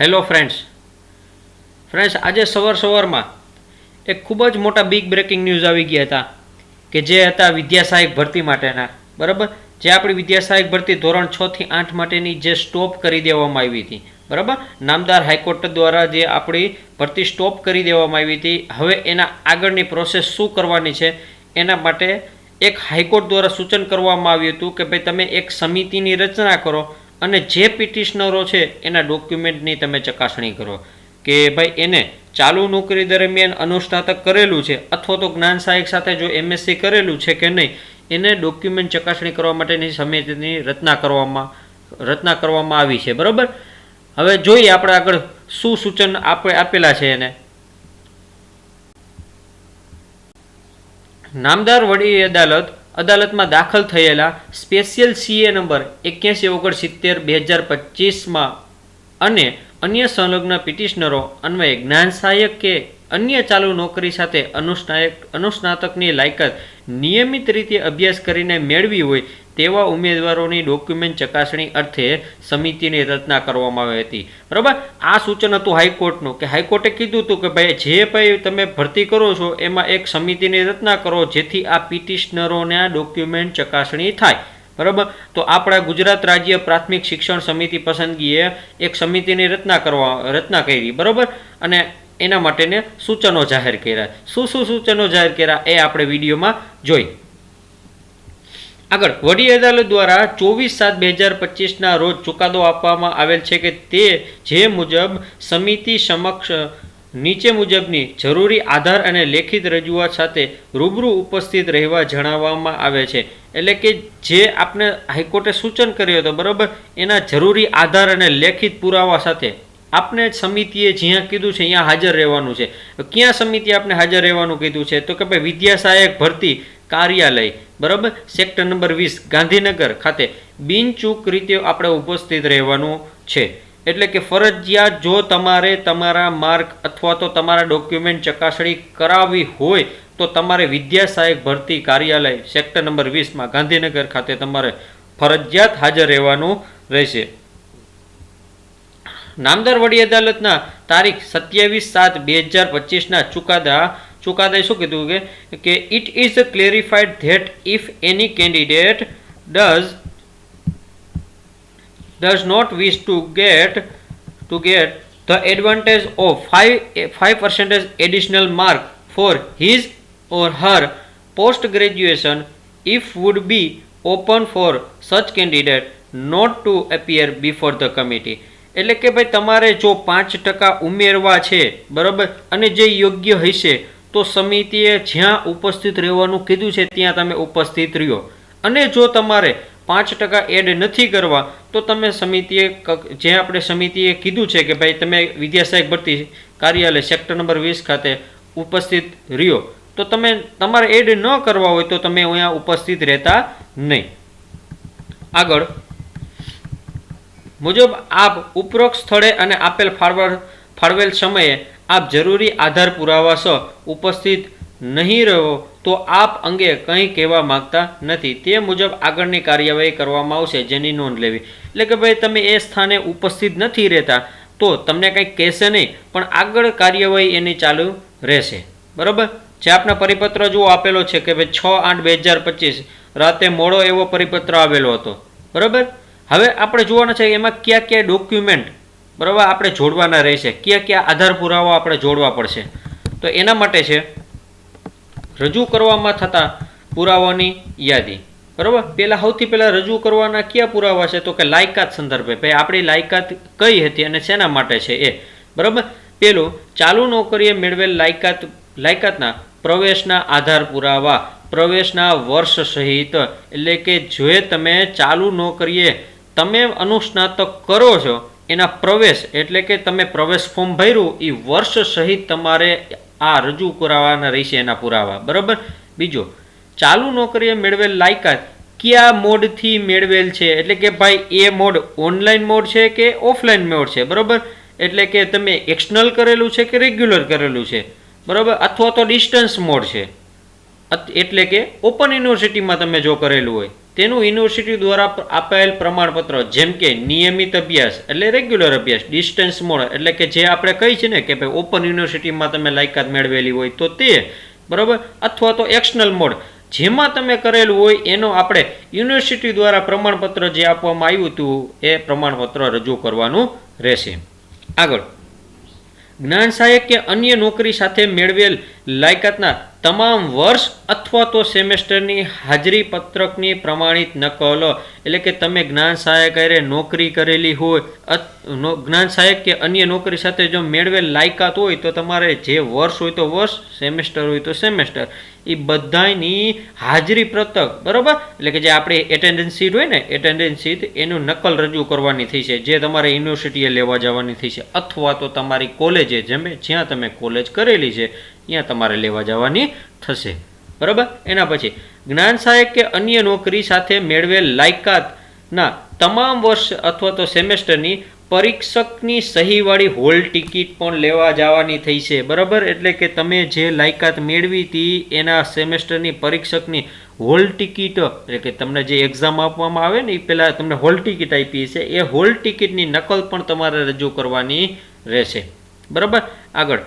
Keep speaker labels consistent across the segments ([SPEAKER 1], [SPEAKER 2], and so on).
[SPEAKER 1] Hello friends friends આજે સવાર સવારમાં એક ખૂબ જ મોટા બિગ બ્રેકિંગ ન્યૂઝ આવી ગયા હતા કે જે હતા વિદ્યા સહાયક ભરતી માટેના. બરાબર? જે આપણી વિદ્યા સહાયક ભરતી ધોરણ છ થી આઠ માટેની જે સ્ટોપ કરી દેવામાં આવી હતી. બરાબર? નામદાર હાઈકોર્ટ દ્વારા જે આપણી ભરતી સ્ટોપ કરી દેવામાં આવી હતી. હવે એના આગળની પ્રોસેસ શું કરવાની છે? એના માટે એક હાઈકોર્ટ દ્વારા સૂચન કરવામાં આવ્યું હતું કે ભાઈ તમે એક સમિતિની રચના કરો. અને જે પિટિશનરો છે, એના ડોક્યુમેન્ટની તમે ચકાસણી કરો કે ભાઈ એને ચાલુ નોકરી દરમિયાન અનુસ્નાતક કરેલું છે અથવા તો જ્ઞાન સહાયક સાથે જો એમએસસી કરેલું છે કે નહીં, એને ડોક્યુમેન્ટ ચકાસણી કરવા માટેની સમિતિની રચના કરવામાં રચના કરવામાં આવી છે, બરાબર? હવે જોઈએ આપણે આગળ શું સૂચન આપણે આપેલા છે એને. નામદાર વડી અદાલત અદાલતમાં દાખલ થયેલા સ્પેશિયલ સીએ નંબર એક્યાસી ઓગણ સિત્તેર બે હજાર પચીસમાં અને અન્ય સંલગ્ન પિટિશનરો અન્વયે જ્ઞાન સહાયક કે અન્ય ચાલુ નોકરી સાથે અનુસ્નાયક અનુસ્નાતકની લાયકાત નિયમિત રીતે અભ્યાસ કરીને મેળવી હોય તેવા ઉમેદવારોની ડોક્યુમેન્ટ ચકાસણી અર્થે સમિતિની રચના કરવામાં આવી હતી. બરાબર? આ સૂચન હતું હાઈકોર્ટનું કે હાઈકોર્ટે કીધું હતું કે ભાઈ જે ભાઈ તમે ભરતી કરો છો એમાં એક સમિતિની રચના કરો જેથી આ પિટિશનરોના ડોક્યુમેન્ટ ચકાસણી થાય. બરાબર? તો આપણા ગુજરાત રાજ્ય પ્રાથમિક શિક્ષણ સમિતિ પસંદગીએ એક સમિતિની રચના કરવા, રચના કરી. બરાબર? અને એના માટેને સૂચનો જાહેર કર્યા. શું શું સૂચનો જાહેર કર્યા એ આપણે વિડીયોમાં જોઈ. આગળ, વડી અદાલત દ્વારા ચોવીસ સાત બે હજાર પચીસના રોજ ચુકાદો આપવામાં આવેલ છે કે તે જે મુજબ સમિતિ સમક્ષ, નીચે મુજબની જરૂરી આધાર અને લેખિત રજૂઆત સાથે રૂબરૂ ઉપસ્થિત રહેવા જણાવવામાં આવે છે. એટલે કે જે આપણે હાઈકોર્ટે સૂચન કર્યું હતું, બરાબર? એના જરૂરી આધાર અને લેખિત પુરાવા સાથે આપને સમિતિએ જ્યાં કીધું છે, ત્યાં હાજર રહેવાનું છે. ક્યાં સમિતિ આપણે હાજર રહેવાનું કીધું છે? તો કે ભાઈ વિદ્યા સહાયક ભરતી કાર્યાલય, બરાબર? સેક્ટર નંબર વીસ, ગાંધીનગર ખાતે. બિનચૂક રીતે આપણે ઉપસ્થિત રહેવાનું છે. એટલે કે ફરજિયાત જો તમારે તમારા માર્ક અથવા તો તમારા ડોક્યુમેન્ટ ચકાસણી કરાવવી હોય, તો તમારે વિદ્યા ભરતી કાર્યાલય, સેક્ટર નંબર વીસમાં, ગાંધીનગર ખાતે તમારે ફરજિયાત હાજર રહેવાનું રહેશે. નામદાર વડી અદાલતના તારીખ સત્યાવીસ સાત બે હજાર પચીસના ચુકાદા ચુકાદાએ શું કીધું કે કે it is clarified that if any candidate does does not wish to get to get the advantage of 5 5 percentage additional mark for his or her post graduation if would be open for such candidate not to appear before the committee એટલે કે ભાઈ તમારે જો પાંચ ટકા ઉમેરવા છે બરાબર અને જે યોગ્ય હશે તો સમિતિએ જ્યાં ઉપસ્થિત રહેવાનું કીધું છે, ત્યાં તમે ઉપસ્થિત રહ્યો. અને જો તમારે પાંચ ટકા એડ નથી કરવા, તો તમે સમિતિએ જે આપણે સમિતિએ કીધું છે કે ભાઈ તમે વિદ્યાસહાયક ભરતી કાર્યાલય સેક્ટર નંબર વીસ ખાતે ઉપસ્થિત રહ્યો, તો તમે, તમારે એડ ન કરવા હોય તો તમે અહીંયા ઉપસ્થિત રહેતા નહીં. આગળ, મુજબ આપ ઉપરોક્ત સ્થળે અને આપેલ ફાળવર ફાળવેલ સમયે આપ જરૂરી આધાર પુરાવા સહ ઉપસ્થિત નહીં રહો તો આપ અંગે કંઈ કહેવા માંગતા નથી. તે મુજબ આગળની કાર્યવાહી કરવામાં આવશે જેની નોંધ લેવી. એટલે કે ભાઈ તમે એ સ્થાને ઉપસ્થિત નથી રહેતા તો તમને કંઈક કહેશે નહીં, પણ આગળ કાર્યવાહી એની ચાલુ રહેશે. બરાબર? જે આપના પરિપત્ર જુઓ આપેલો છે કે ભાઈ છ આઠ બે હજાર પચીસ રાતે મોડો એવો પરિપત્ર આવેલો હતો. બરાબર? હવે આપણે જોવાના છે એમાં કયા કયા ડોક્યુમેન્ટ બરાબર? આપણે જોડવાના રહેશે. કયા કયા આધાર પુરાવા આપણે જોડવા પડશે? તો એના માટે છે, રજૂ કરવામાં થતા પુરાવાની યાદી. બરાબર? પહેલાં સૌથી પહેલાં રજૂ કરવાના કયા પુરાવા છે? તો કે લાયકાત સંદર્ભે. ભાઈ, આપણી લાયકાત કઈ હતી અને શેના માટે છે એ. બરાબર? પેલું, ચાલુ નોકરીએ મેળવેલ લાયકાત, લાયકાતના પ્રવેશના આધાર પુરાવા, પ્રવેશના વર્ષ સહિત. એટલે કે જો તમે ચાલુ નોકરીએ તમે અનુસ્નાતક કરો છો એના પ્રવેશ એટલે કે તમે પ્રવેશ ફોર્મ ભર્યું એ વર્ષ સહિત તમારે આ રજૂ કરાવવાના રહેશે એના પુરાવા. બરાબર? બીજો, ચાલુ નોકરીએ મેળવેલ લાયકાત કયા મોડથી મેળવેલ છે? એટલે કે ભાઈ, એ મોડ ઓનલાઈન મોડ છે કે ઓફલાઈન મોડ છે? બરાબર? એટલે કે તમે એક્સટર્નલ કરેલું છે કે રેગ્યુલર કરેલું છે? બરાબર? અથવા તો ડિસ્ટન્સ મોડ છે. એટલે કે ઓપન યુનિવર્સિટીમાં તમે જો કરેલું હોય. તેનું યુનિવર્સિટી દ્વારા અપાયેલ પ્રમાણપત્ર, જેમ કે નિયમિત અભ્યાસ, એટલે રેગ્યુલર અભ્યાસ ડિસ્ટન્સ મોડ, એટલે કે જે આપણે કહી છે ને કે ભાઈ ઓપન યુનિવર્સિટીમાં તમે લાયકાત મેળવેલી હોય તો તે, બરાબર? અથવા તો એક્સટર્નલ મોડ. જેમાં તમે કરેલું હોય એનો આપણે યુનિવર્સિટી દ્વારા પ્રમાણપત્ર જે આપવામાં આવ્યું હતું, એ પ્રમાણપત્ર રજૂ કરવાનું રહેશે. આગળ. જ્ઞાન સહાયક કે અન્ય નોકરી સાથે મેળવેલ લાયકાતના તમામ વર્ષ અથવા તો સેમેસ્ટરની હાજરી પત્રકની પ્રમાણિત નકલ, એટલે કે તમે જ્ઞાન સહાયક અરે નોકરી કરેલી હોય જ્ઞાન સહાયક કે અન્ય નોકરી સાથે જો મેળવેલ લાયકાત હોય, તો તમારે જે વર્ષ હોય તો વર્ષ, સેમેસ્ટર હોય તો સેમેસ્ટર. એ બધાની હાજરી પત્રક, બરાબર? એટલે કે જે આપણે એટેન્ડન્સ હોય ને એટેન્ડન્સ એનું નકલ રજૂ કરવાની થઈ છે, જે તમારે યુનિવર્સિટીએ લેવા જવાની થઈ છે, અથવા તો તમારી કોલેજે જેમ જ્યાં તમે કોલેજ કરેલી છે ત્યાં તમારે લેવા જવાની થશે. બરાબર? એના પછી, જ્ઞાન સહાયક કે અન્ય નોકરી સાથે મેળવેલ લાયકાતના તમામ વર્ષ અથવા તો સેમેસ્ટરની પરીક્ષકની સહીવાળી હોલ ટિકિટ પણ લેવા જવાની થઈ છે. બરાબર? એટલે કે તમે જે લાયકાત મેળવી હતી, એના સેમેસ્ટરની પરીક્ષકની હોલ ટિકિટ, એટલે કે તમને જે એક્ઝામ આપવામાં આવે ને એ પહેલાં તમને હોલ ટિકિટ આપી છે એ હોલ ટિકિટની નકલ પણ તમારે રજૂ કરવાની રહેશે. બરાબર? આગળ.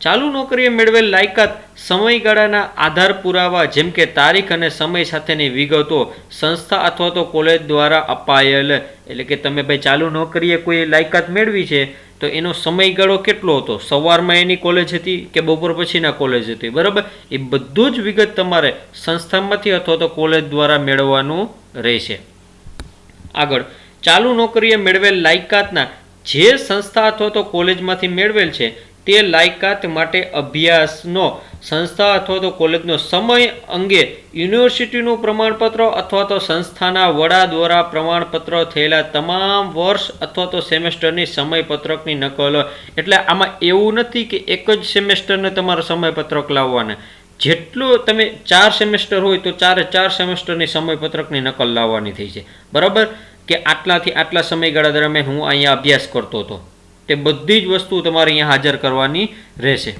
[SPEAKER 1] ચાલુ નોકરીએ મેળવેલ લાયકાત સમયગાળાના આધાર પુરાવા, જેમ કે તારીખ અને સમય સાથેની વિગતો સંસ્થા અથવા તો કોલેજ દ્વારા અપાયેલ. એટલે કે તમે ભાઈ ચાલુ નોકરીએ કોઈ લાયકાત મેળવી છે, તો એનો સમયગાળો કેટલો હતો? સવારમાં એની કોલેજ હતી કે બપોર પછીના કોલેજ હતી? બરાબર? એ બધું જ વિગત તમારે સંસ્થામાંથી અથવા તો કોલેજ દ્વારા મેળવવાનું રહેશે. આગળ, ચાલુ નોકરીએ મેળવેલ લાયકાતના જે સંસ્થા અથવા તો કોલેજમાંથી મેળવેલ છે તે લાયકાત માટે અભ્યાસનો સંસ્થા અથવા તો કોલેજનો સમય અંગે યુનિવર્સિટીનું પ્રમાણપત્ર અથવા તો સંસ્થાના વડા દ્વારા પ્રમાણપત્ર થયેલા તમામ વર્ષ અથવા તો સેમેસ્ટરની સમયપત્રકની નકલ. એટલે આમાં એવું નથી કે એક જ સેમેસ્ટરને તમારો સમયપત્રક લાવવાના. જેટલું તમે ચાર સેમેસ્ટર હોય તો ચારે ચાર સેમેસ્ટરની સમયપત્રકની નકલ લાવવાની થઈ છે. બરાબર? કે આટલાથી આટલા સમયગાળા દરમિયાન હું અહીંયા અભ્યાસ કરતો હતો. તે બધી જ વસ્તુ તમારે અહીંયા હાજર કરવાની રહેશે.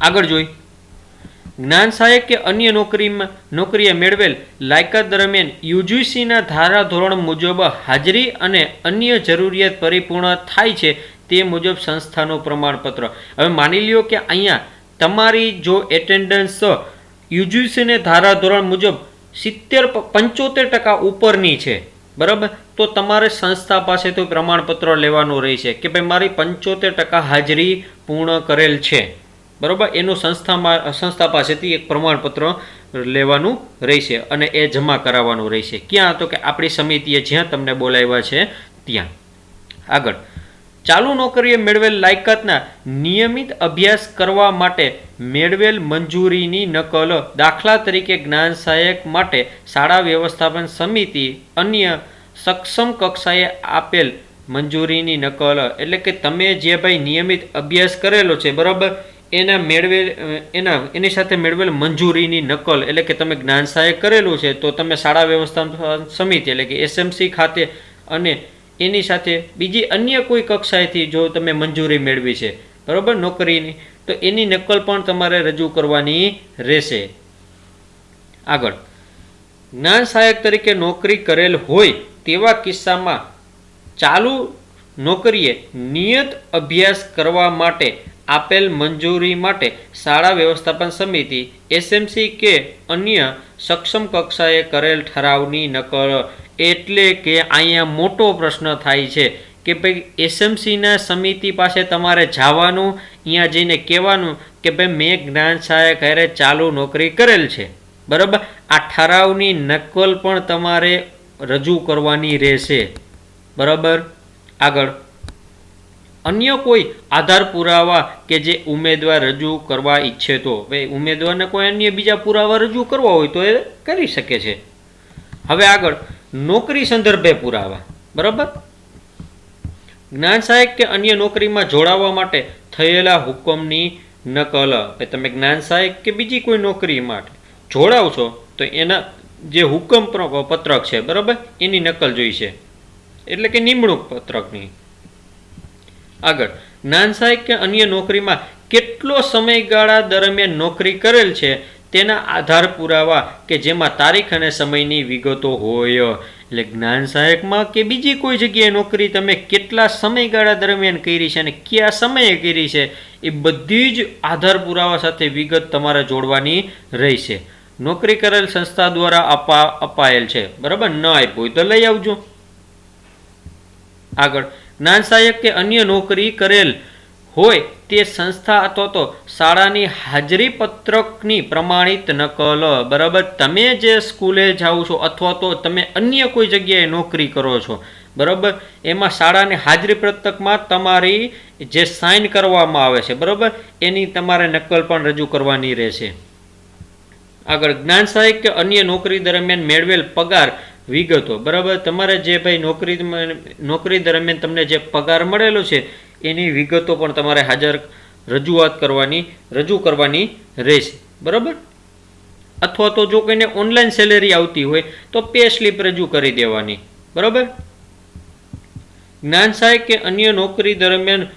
[SPEAKER 1] આગળ જોઈ. જ્ઞાન સહાયક કે અન્ય નોકરીમાં નોકરીએ મેળવેલ લાયકાત દરમિયાન યુજીસીના ધારા ધોરણ મુજબ હાજરી અને અન્ય જરૂરિયાત પરિપૂર્ણ થાય છે તે મુજબ સંસ્થાનું પ્રમાણપત્ર. હવે માની લ્યો કે અહીંયા તમારી જો એટેન્ડન્સ યુજીસીને ધારા ધોરણ મુજબ સિત્તેર પંચોતેર ટકા ઉપરની છે. બરાબર? તો તમારે સંસ્થા પાસેથી પ્રમાણપત્ર લેવાનું રહેશે કે ભાઈ મારી પંચોતેર ટકા હાજરી પૂર્ણ કરેલ છે. બરાબર? એનું સંસ્થામાં, સંસ્થા પાસેથી એક પ્રમાણપત્ર લેવાનું રહેશે અને એ જમા કરાવવાનું રહેશે. ક્યાં? તો કે આપણી સમિતિએ જ્યાં તમને બોલાવ્યા છે, ત્યાં. આગળ. ચાલુ નોકરીએ મેળવેલ લાયકાતના નિયમિત અભ્યાસ કરવા માટે મેળવેલ મંજૂરીની નકલ દાખલા તરીકે જ્ઞાન સહાયક માટે શાળા વ્યવસ્થાપન સમિતિ અન્ય સક્ષમ કક્ષાએ આપેલ મંજૂરીની નકલ. એટલે કે તમે જે ભાઈ નિયમિત અભ્યાસ કરેલો છે, બરાબર? એના મેળવેલ, એના, એની સાથે મેળવેલ મંજૂરીની નકલ. એટલે કે તમે જ્ઞાન સહાયક કરેલું છે, તો તમે શાળા વ્યવસ્થાપન સમિતિ, એટલે કે એસએમસી ખાતે અને એની સાથે બીજી અન્ય કોઈ કક્ષાએથી જો તમે મંજૂરી મેળવી છે, બરાબર? નોકરીની, તો એની નકલ પણ તમારે રજૂ કરવાની રહેશે. આગળ. જ્ઞાન સહાયક તરીકે નોકરી કરેલ હોય તેવા કિસ્સામાં ચાલુ નોકરીએ નિયત અભ્યાસ કરવા માટે આપેલ મંજૂરી માટે શાળા વ્યવસ્થાપન સમિતિ, એસએમસી કે અન્ય સક્ષમ કક્ષાએ કરેલ ઠરાવની નકલ એટલે કે અહીંયા મોટો પ્રશ્ન થાય છે કે ભાઈ એસએમસીના સમિતિ પાસે તમારે જવાનું, અહીંયા જઈને કહેવાનું કે ભાઈ મેં જ્ઞાન સહાયક હારે ચાલુ નોકરી કરેલ છે. બરાબર? આ ઠરાવની નકલ પણ તમારે રજૂ કરવાની રહેશે. બરાબર? આગળ. અન્ય કોઈ આધાર પુરાવા કે જે ઉમેદવાર રજૂ કરવા ઈચ્છે તો? ભાઈ ઉમેદવારને કોઈ અન્ય બીજા પુરાવા રજૂ કરવા હોય તો એ કરી શકે છે. હવે આગળ. નોકરી સંદર્ભે પુરાવા. બરાબર? જ્ઞાન સહાયક કે અન્ય નોકરીમાં જોડાવા માટે થયેલા હુકમની નકલ તમે જ્ઞાન સહાયક કે બીજી કોઈ નોકરી માટે જોડાવશો તો એના જે હુકમ પત્રક છે, બરાબર? એની નકલ જોઈશે એટલે કે નિમણૂક પત્રકની. આગળ, જ્ઞાન સહાયક કે અન્ય નોકરીમાં કેટલો સમયગાળા દરમિયાન નોકરી કરેલ છે તેના આધાર પુરાવા કે જેમાં તારીખ અને સમયની વિગતો હોય. એટલે જ્ઞાન સહાયકમાં કે બીજી કોઈ જગ્યાએ નોકરી તમે કેટલા સમયગાળા દરમિયાન કરી છે અને કયા સમયે કરી છે, એ બધી જ આધાર પુરાવા સાથે વિગત તમારે જોડવાની રહેશે. નોકરી કરેલ સંસ્થા દ્વારા આપા, અપાયેલ છે. બરાબર? ન આપ્યું હોય તો લઈ આવજો. આગળ. જ્ઞાન સહાયક કે અન્ય નોકરી કરેલ હોય તે સંસ્થા અથવા તો શાળાની હાજરી પત્રકની પ્રમાણિત નકલ. બરાબર? તમે જે સ્કૂલે જાઓ છો અથવા તો તમે અન્ય કોઈ જગ્યાએ નોકરી કરો છો, બરાબર? એમાં શાળાની હાજરી પત્રકમાં તમારી જે સાઇન કરવામાં આવે છે, બરાબર? એની તમારે નકલ પણ રજૂ કરવાની રહેશે. આગળ, જ્ઞાન સહાયક કે અન્ય નોકરી દરમિયાન મેળવેલ પગાર વિગતો, બરાબર? તમારે જે ભાઈ નોકરી નોકરી દરમિયાન તમને જે પગાર મળેલો છે એની વિગતો પણ તમારે હાજર રજૂઆત કરવાની, રજૂ કરવાની રહેશે. બરાબર? અથવા તો જો કોઈને ઓનલાઈન સેલેરી આવતી હોય, તો પે સ્લીપ રજૂ કરી દેવાની. બરાબર? જ્ઞાન સાહેબ કે અન્ય નોકરી દરમિયાન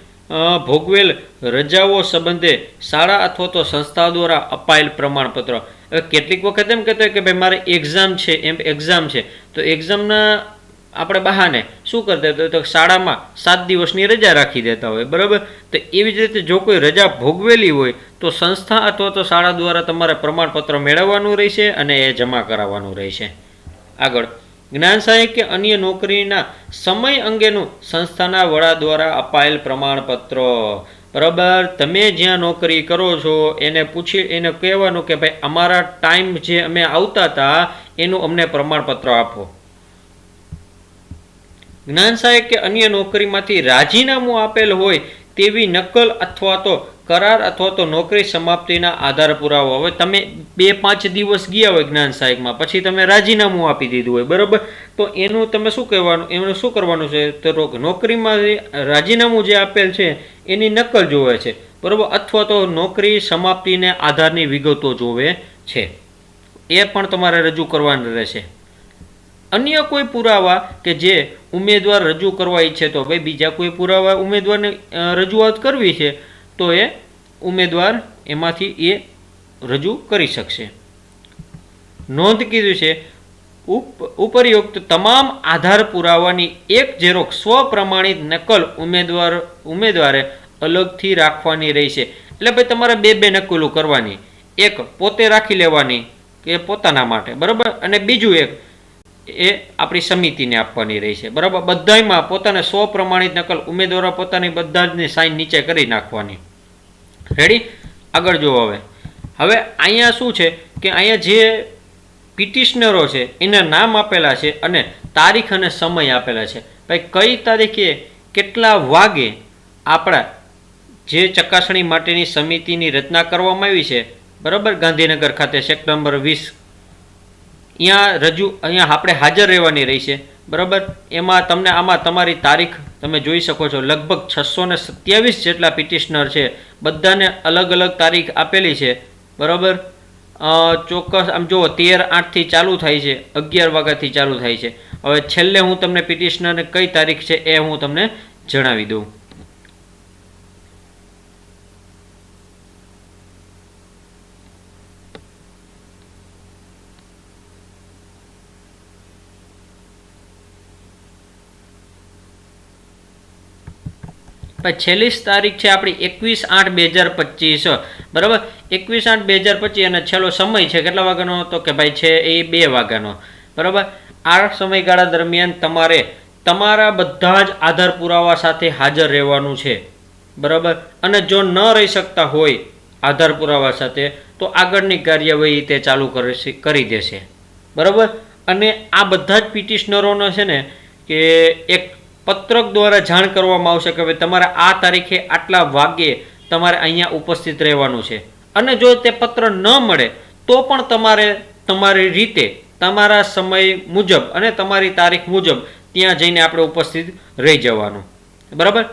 [SPEAKER 1] ભોગવેલ રજાઓ સંબંધે શાળા અથવા તો સંસ્થા દ્વારા અપાયેલ પ્રમાણપત્ર. હવે કેટલીક વખત એમ કહેતા હોય કે ભાઈ મારે એક્ઝામ છે, એમ એક્ઝામ છે, તો એક્ઝામના આપણે બહાને શું કરતા હોય તો શાળામાં સાત દિવસની રજા રાખી દેતા હોય, બરાબર? તો એવી જ રીતે જો કોઈ રજા ભોગવેલી હોય તો સંસ્થા અથવા તો શાળા દ્વારા તમારે પ્રમાણપત્ર મેળવવાનું રહેશે અને એ જમા કરાવવાનું રહેશે. આગળ, જ્ઞાન સહાયક કે અન્ય નોકરીના સમય અંગેનું સંસ્થાના વડા દ્વારા અપાયેલ પ્રમાણપત્ર, બરાબર? તમે જ્યાં નોકરી કરો છો, એને પૂછી, એને કહેવાનું કે ભાઈ, અમારા ટાઈમ જે અમે આવતા હતા, એનું અમને પ્રમાણપત્ર આપો. જ્ઞાન સહાયક કે અન્ય નોકરીમાંથી રાજીનામું આપેલ હોય તેવી નકલ અથવા તો કરાર અથવા તો નોકરી સમાપ્તિના આધાર પુરાવો હવે તમે બે પાંચ દિવસ ગયા હોય જ્ઞાન સહાયકમાં પછી તમે રાજીનામું આપી દીધું હોય, બરાબર? તો એનું તમે શું કહેવાનું, એનું શું કરવાનું છે? તો નોકરીમાં રાજીનામું જે આપેલ છે, એની નકલ જોવે છે, બરાબર? અથવા તો નોકરી સમાપ્તિને આધારની વિગતો જોવે છે. એ પણ તમારે રજૂ કરવાનું રહેશે. અન્ય કોઈ પુરાવા કે જે ઉમેદવાર રજૂ કરવા ઈચ્છે તો ભાઈ બીજા કોઈ પુરાવા ઉમેદવારને રજૂઆત કરવી છે, તો એ ઉમેદવાર એમાંથી એ રજૂ કરી શકશે. નોંધ કીધું છે, ઉપ, ઉપરયુક્ત તમામ આધાર પુરાવાની એક ઝેરોક્ષ સ્વપ્રમાણિત નકલ ઉમેદવાર, ઉમેદવારે અલગથી રાખવાની રહેશે. એટલે ભાઈ તમારે બે બે નકલો કરવાની. એક પોતે રાખી લેવાની કે પોતાના માટે. બરાબર? અને બીજું એક એ આપણી સમિતિને આપવાની રહી છે. બરાબર? બધાયમાં પોતાને સ્વપ્રમાણિત નકલ ઉમેદવારો પોતાની બધા જની સાઇન નીચે કરી નાખવાની. રેડી આગળ જુઓ હવે. હવે અહીંયા શું છે કે અહીંયા જે પિટિશનરો છે, એના નામ આપેલા છે અને તારીખ અને સમય આપેલા છે. ભાઈ, કઈ તારીખે, કેટલા વાગે આપણા જે ચકાસણી માટેની સમિતિની રચના કરવામાં આવી છે? બરાબર? ગાંધીનગર ખાતે સેક્ટર નંબર વીસ અહીંયા રજૂ, અહીંયા આપણે હાજર રહેવાની રહેશે. બરાબર? એમાં તમને, આમાં તમારી તારીખ તમે જોઈ શકો છો. લગભગ છસો ને સત્યાવીસ જેટલા પિટિશનર છે. બધાને અલગ અલગ તારીખ આપેલી છે. બરાબર? ચોક્કસ, આમ જુઓ, તેર આઠથી ચાલુ થાય છે. અગિયાર વાગ્યાથી ચાલુ થાય છે. હવે છેલ્લે હું તમને પિટિશનરને કઈ તારીખ છે એ હું તમને જણાવી દઉં. પછી છેલ્લી તારીખ છે આપણી એકવીસ આઠ બે હજાર પચીસ. બરાબર? એકવીસ આઠ બે હજાર પચીસ અને છેલ્લો સમય છે કેટલા વાગ્યાનો તો કે ભાઈ છે એ બે વાગ્યાનો. બરાબર? આ સમયગાળા દરમિયાન તમારે તમારા બધા જ આધાર પુરાવા સાથે હાજર રહેવાનું છે. બરાબર? અને જો ન રહી શકતા હોય આધાર પુરાવા સાથે, તો આગળની કાર્યવાહી તે ચાલુ કરશે, કરી દેશે. બરાબર? અને આ બધા જ પિટિશનરોનો છે ને, કે એક પત્રક દ્વારા જાણ કરવામાં આવશે કે હવે તમારે આ તારીખે આટલા વાગ્યે તમારે અહીંયા ઉપસ્થિત રહેવાનું છે. અને જો તે પત્ર ન મળે, તો પણ તમારે તમારી રીતે, તમારા સમય મુજબ અને તમારી તારીખ મુજબ ત્યાં જઈને આપણે ઉપસ્થિત રહી જવાનું. બરાબર?